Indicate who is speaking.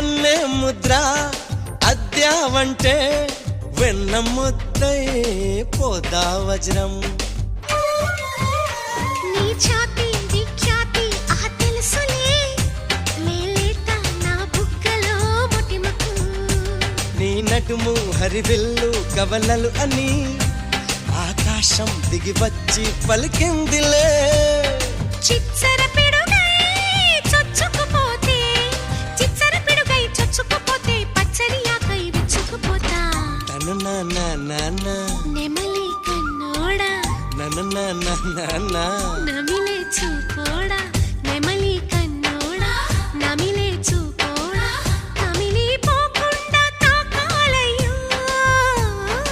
Speaker 1: ముద్ర అద్యావంటే వెన్న ముద్దై పోదా వజ్రం.
Speaker 2: నీ ఛాతి విఖ్యాతి ఆ తెలుసులే. మేలేట నా బుగ్గలో ముటిమకు
Speaker 1: నీ నటుము హరివిల్లు కవలలు అని ఆకాశం దిగి వచ్చి పలికిందిలే.
Speaker 2: నెమలి కన్నోడా? నమిలే చూపోడా